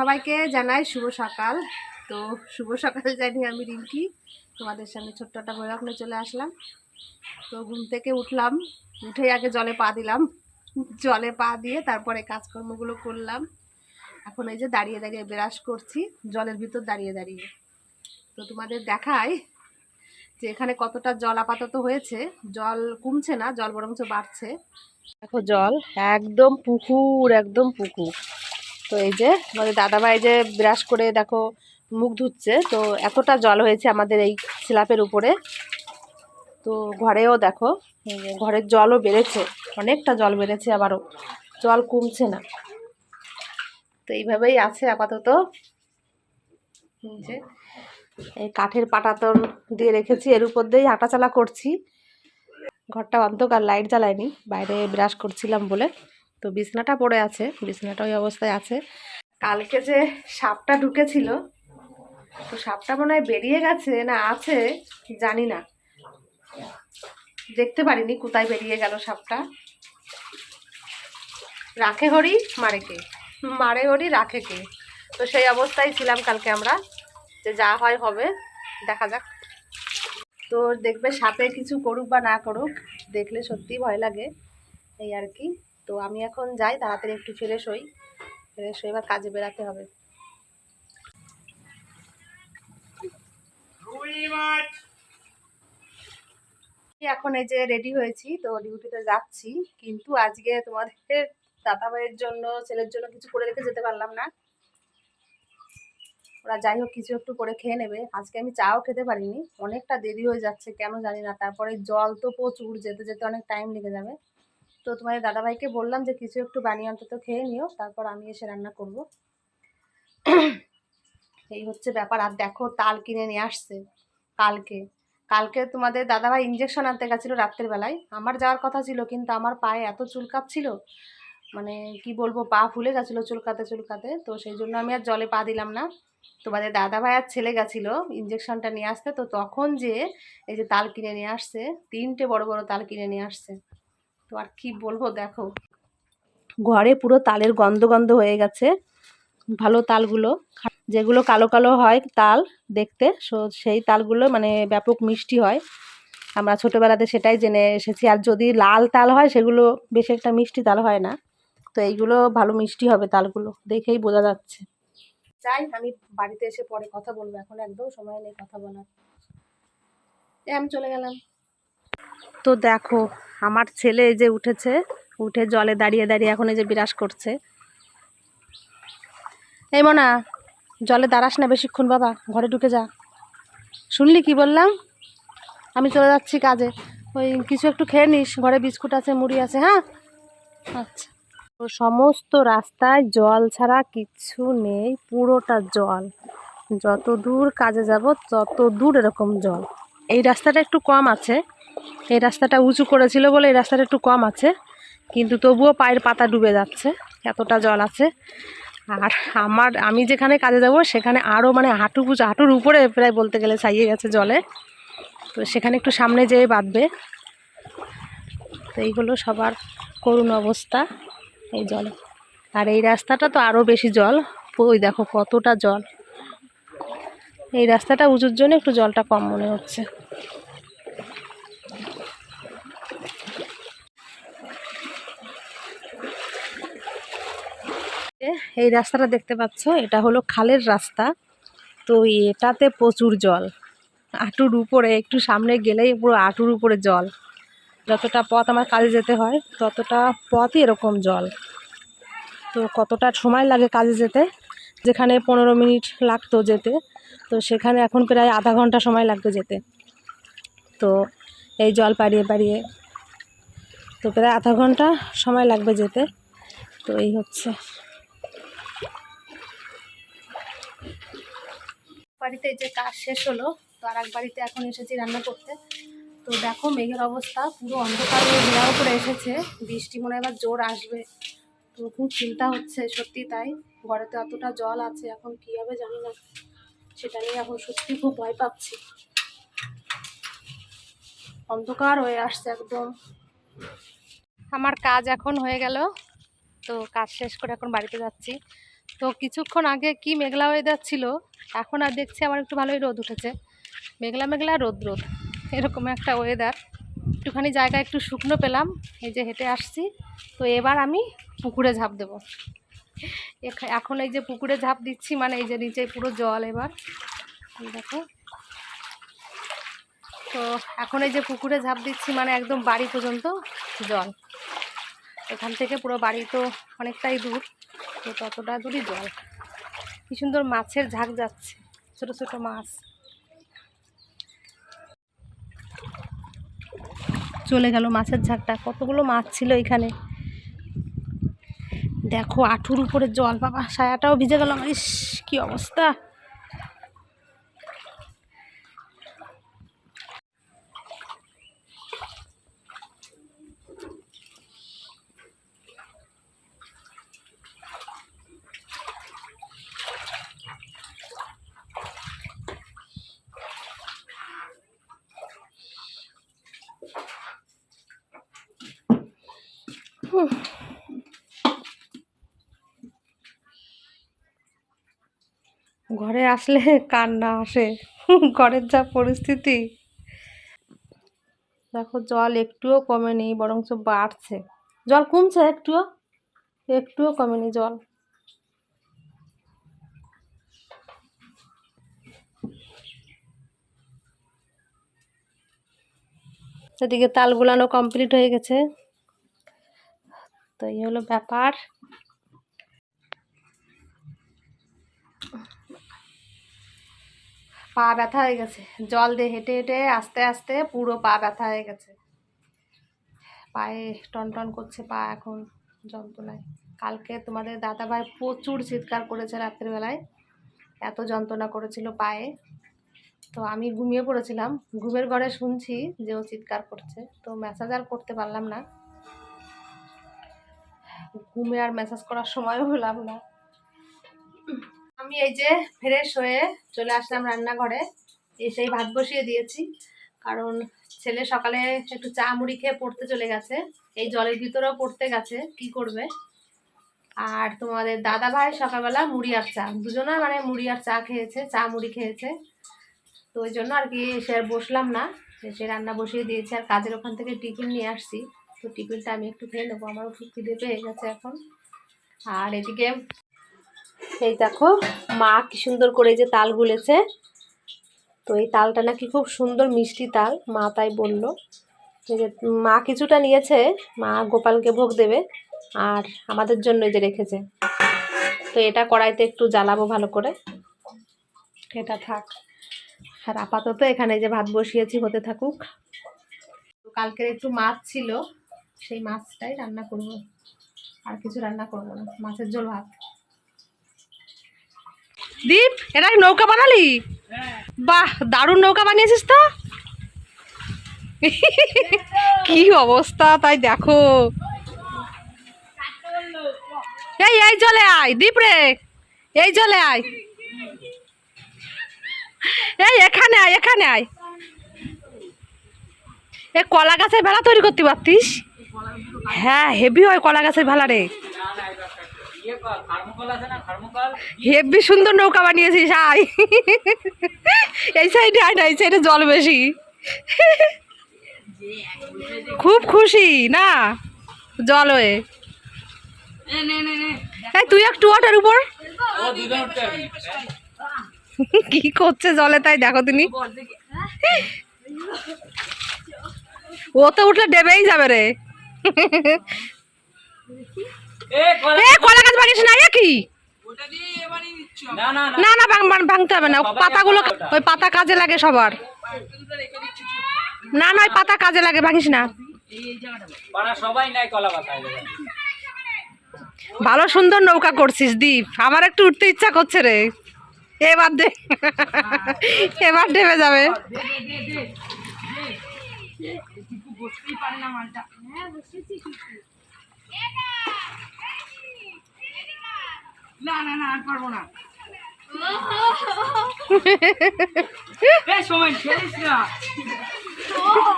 সবাইকে জানাই শুভ সকাল। তো শুভ সকাল জানি আমি রিঙ্কি, তোমাদের সামনে ছোট্ট একটা বৈরাগ নিয়ে চলে আসলাম। তো ঘুম থেকে উঠলাম, উঠেই আগে জলে পা দিলাম। জলে পা দিয়ে তারপরে কাজকর্মগুলো করলাম। এখন এই যে দাঁড়িয়ে দাঁড়িয়ে ব্রাশ করছি, জলের ভিতর দাঁড়িয়ে দাঁড়িয়ে। তো তোমাদের দেখায় যে এখানে কতটা জল আপাতত হয়েছে। জল কমছে না, জল বরঞ্চ বাড়ছে। দেখো জল একদম পুকুর একদম পুকুর। তো এই যে আমাদের দাদাভাই যে ব্রাশ করে দেখো মুখ ধুচ্ছে, তো এতটা জল হয়েছে আমাদের এই স্ল্যাপের উপরে। তো ঘরেও দেখো ঘরের জলও বেড়েছে, অনেকটা জল বেড়েছে আবারও, জল কমছে না। তো এইভাবেই আছে আপাতত। যে এই কাঠের পাটাতন দিয়ে রেখেছি, এর উপর দিয়েই হাঁটাচলা করছি। ঘরটা অন্ধকার লাইট জ্বালায়নি, বাইরে ব্রাশ করছিলাম বলে। তো বিছনাটা পড়ে আছে, বিছনাটা ওই অবস্থায় আছে। কালকে যে সাপটা ঢুকেছিল, তো সাপটা মনে হয় বেরিয়ে গেছে না আছে, জানি না। দেখতে পারিনি কোথায় বেরিয়ে গেল সাপটা। রাখে হরি, মারে কে? মারে হরি, রাখে কে? তো সেই অবস্থায় ছিলাম কালকে আমরা, যে যা হয় হবে, দেখা যাক। তো দেখবে সাপে কিছু করুক বা না করুক, দেখলে সত্যি ভয় লাগে, এই আর কি। তো আমি এখন যাই তাড়াতাড়ি একটু ফ্রেশ হই। ফ্রেশ হয়ে এবার কাজে বেরাতে হবে। এখন এই যে রেডি হয়েছি তো ডিউটিতে যাচ্ছি। কিন্তু আজকে তোমাদের দাদা ভাইয়ের জন্য ছেলের জন্য কিছু করে রেখে যেতে পারলাম না। ওরা যাই হোক কিছু একটু করে খেয়ে নেবে। আজকে আমি চাও খেতে পারিনি। অনেকটা দেরি হয়ে যাচ্ছে কেন জানি না। তারপরে জল তো প্রচুর যেতে যেতে অনেক টাইম লেগে যাবে। তো তোমাদের দাদাভাইকে বললাম যে কিছু একটু বানিয়ে অন্তত খেয়ে নিও, তারপর আমি এসে রান্না করব। এই হচ্ছে ব্যাপার। আর দেখো, তাল কিনে নিয়ে আসছে কালকে। কালকে তোমাদের দাদাভাই ইঞ্জেকশন আনতে গেছিল রাত্রের বেলায়। আমার যাওয়ার কথা ছিল, কিন্তু আমার পায়ে এত চুলকাচ্ছিল মানে কি বলব, পা ফুলে গেছিল চুলকাতে চুলকাতে। তো সেই জন্য আমি আর জলে পা দিলাম না। তোমাদের দাদা ভাই আর ছেলে গেছিল ইঞ্জেকশনটা নিয়ে আসতে। তো তখন যে এই যে তাল কিনে নিয়ে আসছে, তিনটে বড় বড় তাল কিনে নিয়ে আসছে। তো আর কি বলব দেখো। ঘরে পুরো তালের গন্ধ গন্ধ হয়ে গেছে। ভালো তালগুলো। যেগুলো কালো কালো হয় তাল দেখতে, সো সেই তালগুলো মানে ব্যাপক মিষ্টি হয়। আমরা ছোটোবেলাতে সেটাই জেনে এসেছি। আর যদি লাল তাল হয়, সেগুলো বেশি একটা মিষ্টি তাল হয় না। তো এইগুলো ভালো মিষ্টি হবে তালগুলো। দেখেই বোঝা যাচ্ছে। যাই, আমি বাড়িতে এসে পরে কথা বলব। এখন একদম সময় নেই কথা বলার। আমি চলে গেলাম। তো দেখো আমার ছেলে এই যে উঠেছে, উঠে জলে দাঁড়িয়ে দাঁড়িয়ে এখন এই যে বিরাস করছে। এই মনা, জলে দাঁড়াস না বেশিক্ষণ বাবা, ঘরে ঢুকে যা। শুনলি কি বললাম? আমি চলে যাচ্ছি কাজে। ওই কিছু একটু খেয়ে নিস, ঘরে বিস্কুট আছে, মুড়ি আছে হ্যাঁ? আচ্ছা। তো সমস্ত রাস্তায় জল ছাড়া কিচ্ছু নেই, পুরোটা জল। যত দূর কাজে যাব তত দূর এরকম জল। এই রাস্তাটা একটু কম আছে। এই রাস্তাটা উঁচু করেছিল বলে এই রাস্তাটা একটু কম আছে, কিন্তু তবুও পায়ের পাতা ডুবে যাচ্ছে, এতটা জল আছে। আর আমার, আমি যেখানে কাজে যাব সেখানে আরও মানে হাঁটু পুজো হাঁটুর উপরে প্রায় বলতে গেলে ছাইয়ে গেছে জলে। তো সেখানে একটু সামনে যেয়ে বাঁধবে। তো এইগুলো সবার করুণ অবস্থা এই জলে। আর এই রাস্তাটা তো আরও বেশি জল, ওই দেখো কতটা জল। এই রাস্তাটা উঁচুর জন্য একটু জলটা কম মনে হচ্ছে। এই রাস্তাটা দেখতে পাচ্ছ? এটা হলো খালের রাস্তা। তো এটাতে প্রচুর জল। আঁটুর উপরে, একটু সামনে গেলেই পুরো আঁটুর উপরে জল। যতটা পথ আমার কাজে যেতে হয়, ততটা পথই এরকম জল। তো কতটা সময় লাগে কাজে যেতে? যেখানে পনেরো মিনিট লাগতো যেতে, তো সেখানে এখন প্রায় আধা ঘণ্টা সময় লাগবে যেতে। তো এই জল পাড়িয়ে পাড়িয়ে, তো প্রায় আধা ঘণ্টা সময় লাগবে যেতে। তো এই হচ্ছে। বাড়িতে যে কাজ শেষ হলো, তো আর এক বাড়িতে এখন এসেছি রান্না করতে। তো দেখো মেঘের অবস্থা, পুরো অন্ধকার হয়ে ঘেরাও করে এসেছে। বৃষ্টি মনে হয় এবার জোর আসবে। তো খুব চিন্তা হচ্ছে, সত্যি তাই। ঘরেতে অতটা জল আছে, এখন কী হবে জানি না। সেটা নিয়ে এখন সত্যি খুব ভয় পাচ্ছি। অন্ধকার হয়ে আসছে একদম। আমার কাজ এখন হয়ে গেল। তো কাজ শেষ করে এখন বাড়িতে যাচ্ছি। তো কিছুক্ষণ আগে কি মেঘলা ওয়েদার ছিল এখন আর দেখছি আবার একটু ভালোই রোদ উঠেছে। মেঘলা মেঘলা রোদ রোদ। এরকম একটা ওয়েদার একটুখানি জায়গা একটু শুকনো পেলাম, এই যে হেঁটে আসছি। তো এবার আমি পুকুরে ঝাঁপ দেবো। এখ- এখন এই যে পুকুরে ঝাঁপ দিচ্ছি মানে এই যে নিচে পুরো জল এবার। দেখো। তো এখন এই যে পুকুরে ঝাঁপ দিচ্ছি মানে একদম বাড়ি পর্যন্ত জল। এখান থেকে পুরো বাড়ি তো অনেকটাই দূর। তো ততটা দূরই জল কি সুন্দর মাছের ঝাঁক যাচ্ছে, ছোট ছোট মাছ। চলে গেল মাছের ঝাঁকটা, কতগুলো মাছ ছিল এখানে। দেখো, আঠুর উপরে জল, বাবা সায়াটাও ভিজে গেল আমার ইস, কি অবস্থা। ঘরে আসলে কান্না আসে? ঘরের যা পরিস্থিতি। দেখো, জল একটুও কমেনি বরঞ্চ বাড়ছে। জল কমছে একটুও? একটুও কমেনি জল। এদিকে তাল গুলানো কমপ্লিট হয়ে গেছে। তো এই হলো ব্যাপার। পা ব্যথা হয়ে গেছে। জল দিয়ে হেঁটে হেঁটে আস্তে আস্তে পুরো পা ব্যথা হয়ে গেছে। পায়ে টন টন করছে পা এখন, যন্ত্রণায়। কালকে তোমাদের দাদাভাই প্রচুর চিৎকার করেছে রাত্রিবেলায়। এত যন্ত্রণা করেছিল পায়ে। তো আমি ঘুমিয়ে পড়েছিলাম। ঘুমের ঘরে শুনছি যে ও চিৎকার করছে। তো মেসেজ আর করতে পারলাম না। ঘুমে আর মেসেজ করার সময়ও হলাম না। আমি এই যে ফ্রেশ হয়ে চলে আসলাম রান্নাঘরে, এসেই ভাত বসিয়ে দিয়েছি। কারণ ছেলে সকালে একটু চা মুড়ি খেয়ে পড়তে চলে গেছে, এই জলের ভিতরেও পড়তে গেছে, কি করবে? আর তোমাদের দাদা ভাই সকালবেলা মুড়ি আর চা, দুজনা মানে মুড়ি আর চা খেয়েছে, চা মুড়ি খেয়েছে। তো ওই জন্য আর কি সে আর বসলাম না, এসে রান্না বসিয়ে দিয়েছি, আর কাজের ওখান থেকে টিফিন নিয়ে আসছি। তো টিফিনটা আমি একটু খেয়ে নেব আমারও খুব খিদে পেয়ে গেছে এখন। আর এদিকে এই দেখো, মা কি সুন্দর করে যে তাল গুলেছে। তো এই তালটা নাকি খুব সুন্দর মিষ্টি তাল, মা তাই বলল। যে মা কিছুটা নিয়েছে, মা গোপালকে ভোগ দেবে আর আমাদের জন্য যে রেখেছে। তো এটা কড়াইতে একটু জ্বালাবো ভালো করে। এটা থাক। আর আপাতত এখানে যে ভাত বসিয়েছি, হতে থাকুক। কালকের একটু মাছ ছিল সেই মাছটাই রান্না করব। আর কিছু রান্না করব না, মাছের ঝোল ভাত। দীপ, এটা নৌকা বানালি? বাহ, দারুণ নৌকা বানিয়েছিস তো। কি অবস্থা, তাই দেখো। এই এই জলে আয়, দীপ রে। এই জলে আয়। এই, এখানে আয় এখানে আয়। এ কলা গাছের ভেলা তৈরি করতে পারতিস? হ্যাঁ হেভি হয় কলা গাছের ভেলা রে। হেভি সুন্দর নৌকা বানিয়েছিস, আয়। এই সাইডে আয় না, এই সাইডে জল বেশি। খুব খুশি, না? জল হয়ে। তুই একটু ওটার উপর। কি করছে জলে তাই, দেখো তুমি। ও তো উঠলে ডেবেই যাবে রে। এ কলা গাছ বানিয়েছে না এ কি? না না না। না না ভাঙ ভাঙ- ভাঙতে হবে না। পাতাগুলো ওই পাতা কাজে লাগে সবার। না না ওই পাতা কাজে লাগে ভাঙিস না। ভালো সুন্দর নৌকা করছিস দীপ। আমার একটু উঠতে ইচ্ছা করছে রে। এবার দে এবার ডেবে যাবে। না না না আর পারব না। না।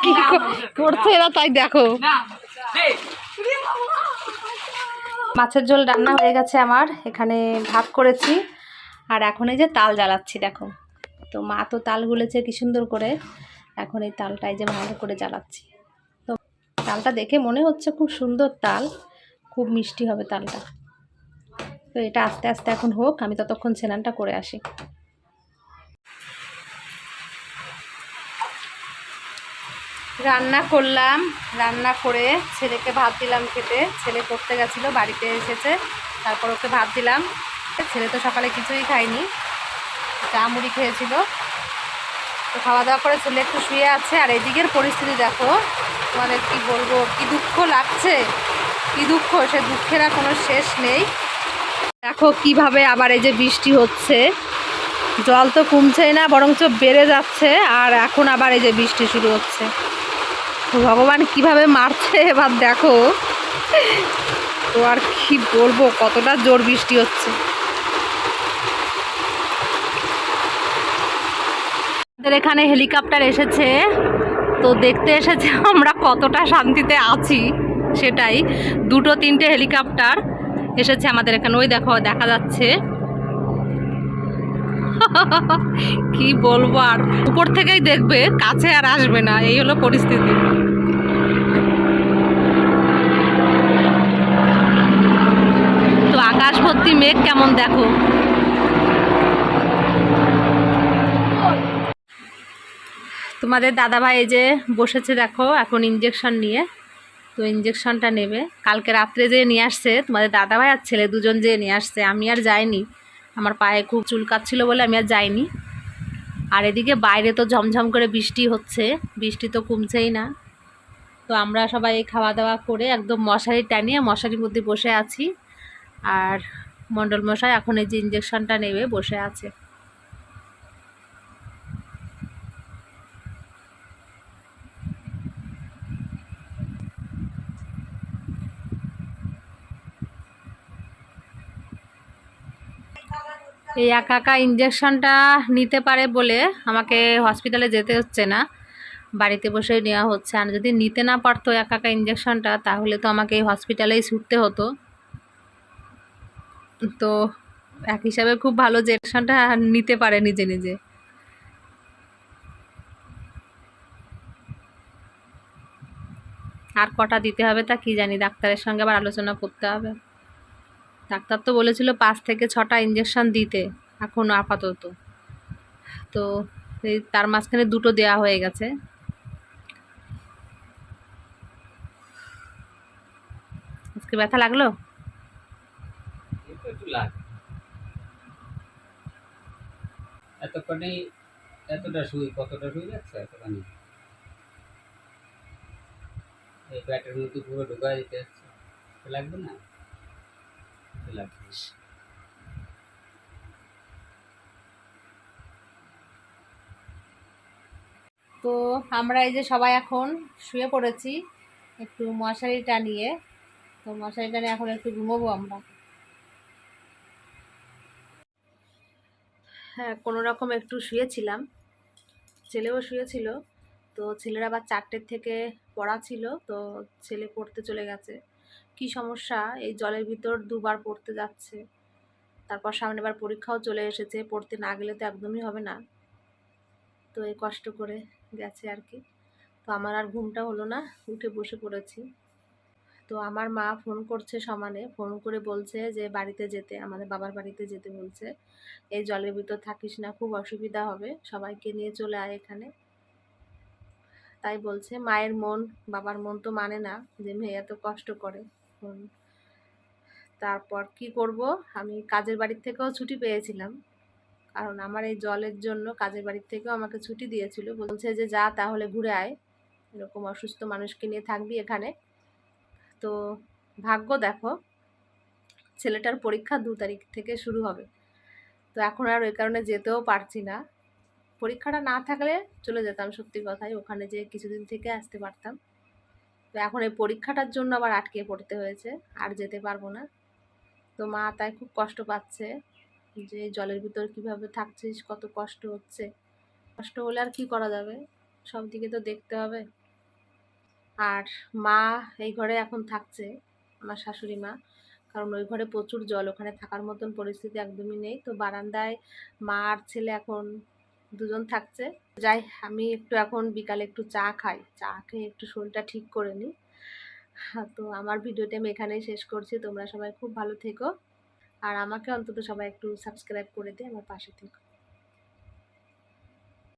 কি কর- করছে এরা তাই দেখো। না মাছের ঝোল রান্না হয়ে গেছে আমার এখানে ভাত করেছি। আর এখন এই যে তাল জ্বালাচ্ছি দেখো। তো মা তো তাল গুলেছে কি সুন্দর করে। এখন এই তালটাই যে ভালো করে জ্বালাচ্ছি। তালটা দেখে মনে হচ্ছে খুব সুন্দর তাল, খুব মিষ্টি হবে তালটা। তো এটা আস্তে আস্তে এখন হোক, আমি ততক্ষণ স্নানটা করে আসি। রান্না করলাম, রান্না করে ছেলেকে ভাত দিলাম খেতে। ছেলে করতে গেছিল, বাড়িতে এসেছে, তারপর ওকে ভাত দিলাম। ছেলে তো সকালে কিছুই খায়নি, চা মুড়ি খেয়েছিল। তো খাওয়া দাওয়া করে ছেলে একটু শুয়ে আছে। আর এদিকের পরিস্থিতি দেখো তোমাদের কি বলব, কি দুঃখ লাগছে? কি দুঃখ? সে দুঃখের আর কোনো শেষ নেই। দেখো কীভাবে আবার এই যে বৃষ্টি হচ্ছে। জল তো কমছেই না, বরঞ্চ বেড়ে যাচ্ছে, আর এখন আবার এই যে বৃষ্টি শুরু হচ্ছে। তো ভগবান কীভাবে মারছে এবার দেখো। তো আর কি বলব, কতটা জোর বৃষ্টি হচ্ছে। আমাদের এখানে হেলিকপ্টার এসেছে। তো দেখতে এসেছে আমরা কতটা শান্তিতে আছি, সেটাই। দুটো, তিনটে হেলিকপ্টার এসেছে আমাদের এখানে। ওই দেখো, দেখা যাচ্ছে। কি বলব আর? উপর থেকেই দেখবে, কাছে আর আসবে না। এই হলো পরিস্থিতি। তো আকাশ ভর্তি মেঘ কেমন দেখো? তোমাদের দাদাভাই এই যে বসেছে দেখো, এখন ইঞ্জেকশন নিয়ে। তো ইঞ্জেকশনটা নেবে। কালকে রাত্রে যে নিয়ে আসছে, তোমাদের দাদাভাই আর ছেলে দুজন যে নিয়ে আসছে, আমি আর যাইনি। আমার পায়ে খুব চুলকাচ্ছিল বলে আমি আর যাইনি। আর এদিকে বাইরে তো ঝমঝম করে বৃষ্টি হচ্ছে। বৃষ্টি তো কমছেই না। তো আমরা সবাই খাওয়া দাওয়া করে একদম মশারি টানিয়ে মশারির মধ্যে বসে আছি। আর মণ্ডল মশাই এখন এই যে ইঞ্জেকশনটা নেবে, বসে আছে। এই একা একা ইঞ্জেকশনটা নিতে পারে বলে আমাকে হসপিটালে যেতে হচ্ছে না। বাড়িতে বসেই নেওয়া হচ্ছে। আর যদি নিতে না পারতো একা একা ইঞ্জেকশনটা তাহলে তো আমাকে এই হসপিটালেই ছুটতে হতো। তো এক হিসাবে খুব ভালো যে ইঞ্জেকশনটা নিতে পারে নিজে নিজে। আর কটা দিতে হবে তা কি জানি? ডাক্তারের সঙ্গে আবার আলোচনা করতে হবে। ডাক্তার তো বলেছিল পাঁচ থেকে ছটা ইঞ্জেকশন দিতে, এখন আপাতত। তো তার মাঝখানে দুটো দেয়া হয়ে গেছে। আজকে ব্যথা লাগল? এতক্ষণে এতটা কতটা যাচ্ছে এতখানি? এই মধ্যে পুরো দিতে লাগবে না? লাগবে তো আমরা এই যে সবাই এখন শুয়ে পড়েছি একটু মশারি টানিয়ে তো মশারি টানিয়ে এখন একটু ঘুমোবো আমরা। হ্যাঁ কোনো রকম একটু শুয়েছিলাম। ছেলেও শুয়েছিল। তো ছেলের আবার চারটের থেকে পড়া ছিল। তো ছেলে পড়তে চলে গেছে। কি সমস্যা? এই জলের ভিতর দুবার পড়তে যাচ্ছে। তারপর সামনে আবার পরীক্ষাও চলে এসেছে, পড়তে না গেলে তো একদমই হবে না। তো এই কষ্ট করে গেছে আর কি। তো আমার আর ঘুমটা হলো না, উঠে বসে পড়েছি। তো আমার মা ফোন করছে সমানে, ফোন করে বলছে যে বাড়িতে যেতে, আমাদের বাবার বাড়িতে যেতে বলছে। এই জলের ভিতর থাকিস না, খুব অসুবিধা হবে, সবাইকে নিয়ে চলে আয় এখানে। তাই বলছে, মায়ের মন, বাবার মন তো মানে না যে মেয়ে এত কষ্ট করে। তারপর কি করব? আমি কাজের বাড়ির থেকেও ছুটি পেয়েছিলাম। কারণ আমার এই জলের জন্য কাজের বাড়ির থেকেও আমাকে ছুটি দিয়েছিল। বলছে যে, যা তাহলে ঘুরে আয়। এরকম অসুস্থ মানুষকে নিয়ে থাকবি এখানে। তো ভাগ্য দেখো, ছেলেটার পরীক্ষা দু তারিখ থেকে শুরু হবে। তো এখন আর ওই কারণে যেতেও পারছি না। পরীক্ষাটা না থাকলে চলে যেতাম সত্যি কথাই, ওখানে যে কিছুদিন থেকে আসতে পারতাম। তো এখন এই পরীক্ষাটার জন্য আবার আটকে পড়তে হয়েছে, আর যেতে পারব না। তো মা তাই খুব কষ্ট পাচ্ছে যে জলের ভিতর কীভাবে থাকছিস, কত কষ্ট হচ্ছে। কষ্ট হলে আর কি করা যাবে? সব দিকে তো দেখতে হবে। আর মা এই ঘরে এখন থাকছে, আমার শাশুড়ি মা। কারণ ওই ঘরে প্রচুর জল, ওখানে থাকার মতন পরিস্থিতি একদমই নেই। তো বারান্দায় মা আর ছেলে এখন দুজন থাকছে। যাই আমি একটু এখন বিকালে একটু চা খাই। চা খেয়ে একটু শরীরটা ঠিক করে নিই। হ্যাঁ, তো আমার ভিডিওটা আমি এখানেই শেষ করছি। তোমরা সবাই খুব ভালো থেকো। আর আমাকে অন্তত সবাই একটু সাবস্ক্রাইব করে দিয়ে আমার পাশে থেকো।